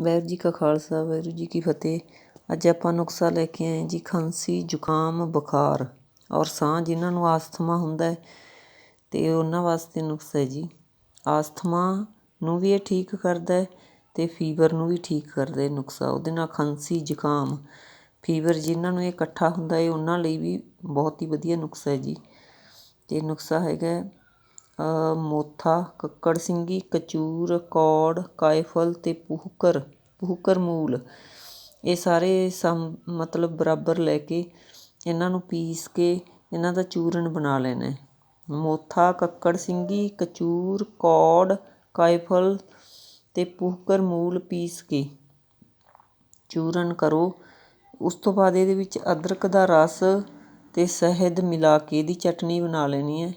ਵਾਹਿਗੁਰੂ ਜੀ ਕਾ ਖਾਲਸਾ, ਵਾਹਿਗੁਰੂ ਜੀ ਕੀ ਫਤਿਹ। ਅੱਜ ਆਪਾਂ ਨੁਸਖਾ ਲੈ ਕੇ ਆਏ ਜੀ, ਖਾਂਸੀ, ਜ਼ੁਕਾਮ, ਬੁਖਾਰ ਔਰ ਸਾਹ, ਜਿਨ੍ਹਾਂ ਨੂੰ ਆਸਥਮਾ ਹੁੰਦਾ ਹੈ ਤੇ ਉਹਨਾਂ ਵਾਸਤੇ ਨੁਸਖਾ ਹੈ ਜੀ। ਆਸਥਮਾ ਨੂੰ ਵੀ ਇਹ ਠੀਕ ਕਰਦਾ ਹੈ ਤੇ ਫੀਵਰ ਨੂੰ ਵੀ ਠੀਕ ਕਰਦਾ ਹੈ ਨੁਕਸਾ। ਉਹਦੇ ਨਾਲ ਖਾਂਸੀ, ਜ਼ੁਕਾਮ, ਫੀਵਰ ਜਿਨ੍ਹਾਂ ਨੂੰ ਇਹ ਇਕੱਠਾ ਹੁੰਦਾ ਹੈ, ਉਹਨਾਂ ਲਈ ਵੀ ਬਹੁਤ ਹੀ ਵਧੀਆ ਨੁਸਖਾ ਹੈ ਜੀ। ਤੇ ਨੁਸਖਾ ਹੈਗਾ ਮੋਥਾ, ਕੱਕੜ ਸਿੰਘੀ ਕਚੂਰ, ਕੌੜ ਕਾਏਫਲ ਅਤੇ ਪੁਹਕਰ ਪੁਹਕਰ ਮੂਲ। ਇਹ ਸਾਰੇ ਸਮ, ਮਤਲਬ ਬਰਾਬਰ ਲੈ ਕੇ ਇਹਨਾਂ ਨੂੰ ਪੀਸ ਕੇ ਇਹਨਾਂ ਦਾ ਚੂਰਨ ਬਣਾ ਲੈਣਾ ਮੋਥਾ, ਕੱਕੜ ਸਿੰਘੀ ਕਚੂਰ, ਕੌੜ ਕਾਏਫਲ ਅਤੇ ਪੁਹਕਰ ਮੂਲ ਪੀਸ ਕੇ ਚੂਰਨ ਕਰੋ। ਉਸ ਤੋਂ ਬਾਅਦ ਇਹਦੇ ਵਿੱਚ ਅਦਰਕ ਦਾ ਰਸ ਅਤੇ ਸ਼ਹਿਦ ਮਿਲਾ ਕੇ ਇਹਦੀ ਚਟਨੀ ਬਣਾ ਲੈਣੀ ਹੈ।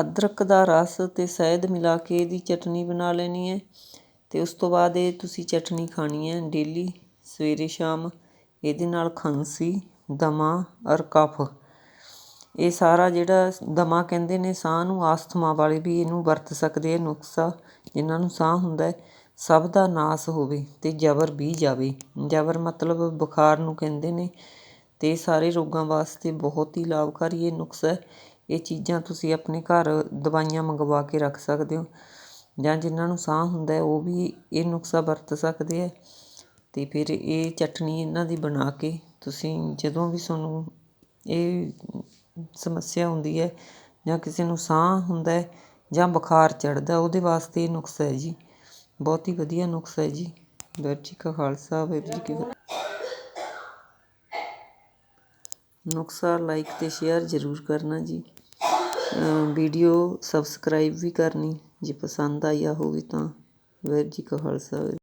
ਅਦਰਕ ਦਾ ਰਸ ਅਤੇ ਸ਼ਹਿਦ ਮਿਲਾ ਕੇ ਇਹਦੀ ਚਟਨੀ ਬਣਾ ਲੈਣੀ ਹੈ ਅਤੇ ਉਸ ਤੋਂ ਬਾਅਦ ਇਹ ਤੁਸੀਂ ਚਟਨੀ ਖਾਣੀ ਹੈ ਡੇਲੀ, ਸਵੇਰੇ, ਸ਼ਾਮ। ਇਹਦੇ ਨਾਲ ਖਾਂਸੀ ਦਮਾ ਔਰ ਕਫ। ਇਹ ਸਾਰਾ ਜਿਹੜਾ ਦਮਾ ਕਹਿੰਦੇ ਨੇ, ਸਾਹ ਨੂੰ ਆਸਥਮਾ ਵਾਲੇ ਵੀ ਇਹਨੂੰ ਵਰਤ ਸਕਦੇ ਆ ਨੁਸਖਾ ਜਿਨ੍ਹਾਂ ਨੂੰ ਸਾਹ ਹੁੰਦਾ ਸਭ ਦਾ ਨਾਸ ਹੋਵੇ ਅਤੇ ਜ਼ਬਰ ਵੀ ਜਾਵੇ। ਜ਼ਬਰ ਮਤਲਬ ਬੁਖਾਰ ਨੂੰ ਕਹਿੰਦੇ ਨੇ ਅਤੇ ਸਾਰੇ ਰੋਗਾਂ ਵਾਸਤੇ ਬਹੁਤ ਹੀ ਲਾਭਕਾਰੀ ਇਹ ਨੁਸਖਾ ਹੈ। ਇਹ ਚੀਜ਼ਾਂ ਤੁਸੀਂ ਆਪਣੇ ਘਰ ਦਵਾਈਆਂ ਮੰਗਵਾ ਕੇ ਰੱਖ ਸਕਦੇ ਹੋ ਜਾਂ ਜਿਨ੍ਹਾਂ ਨੂੰ ਸਾਹ ਹੁੰਦਾ ਉਹ ਵੀ ਇਹ ਨੁਸਖਾ ਵਰਤ ਸਕਦੇ ਹੈ। ਅਤੇ ਫਿਰ ਇਹ ਚਟਨੀ ਇਹਨਾਂ ਦੀ ਬਣਾ ਕੇ ਤੁਸੀਂ ਜਦੋਂ ਵੀ ਤੁਹਾਨੂੰ ਇਹ ਸਮੱਸਿਆ ਹੁੰਦੀ ਹੈ ਜਾਂ ਕਿਸੇ ਨੂੰ ਸਾਹ ਹੁੰਦਾ ਜਾਂ ਬੁਖਾਰ ਚੜ੍ਹਦਾ, ਉਹਦੇ ਵਾਸਤੇ ਇਹ ਨੁਸਖਾ ਹੈ ਜੀ। ਬਹੁਤ ਹੀ ਵਧੀਆ ਨੁਕਸਾ ਹੈ ਜੀ। ਵਾਹਿਗੁਰੂ ਜੀ ਕਾ ਖਾਲਸਾ, ਵਾਹਿਗੁਰੂ ਜੀ ਕੀ ਫਤਿਹ। ਨੁਕਸਾ ਲਾਈਕ ਅਤੇ ਸ਼ੇਅਰ ਜ਼ਰੂਰ ਕਰਨਾ ਜੀ। ਵੀਡੀਓ ਸਬਸਕ੍ਰਾਈਬ ਵੀ ਕਰਨੀ, ਜੇ ਪਸੰਦ ਆਇਆ ਹੋਵੇ ਤਾਂ। ਵਾਹਿਗੁਰੂ ਜੀ ਕਾ ਖਾਲਸਾ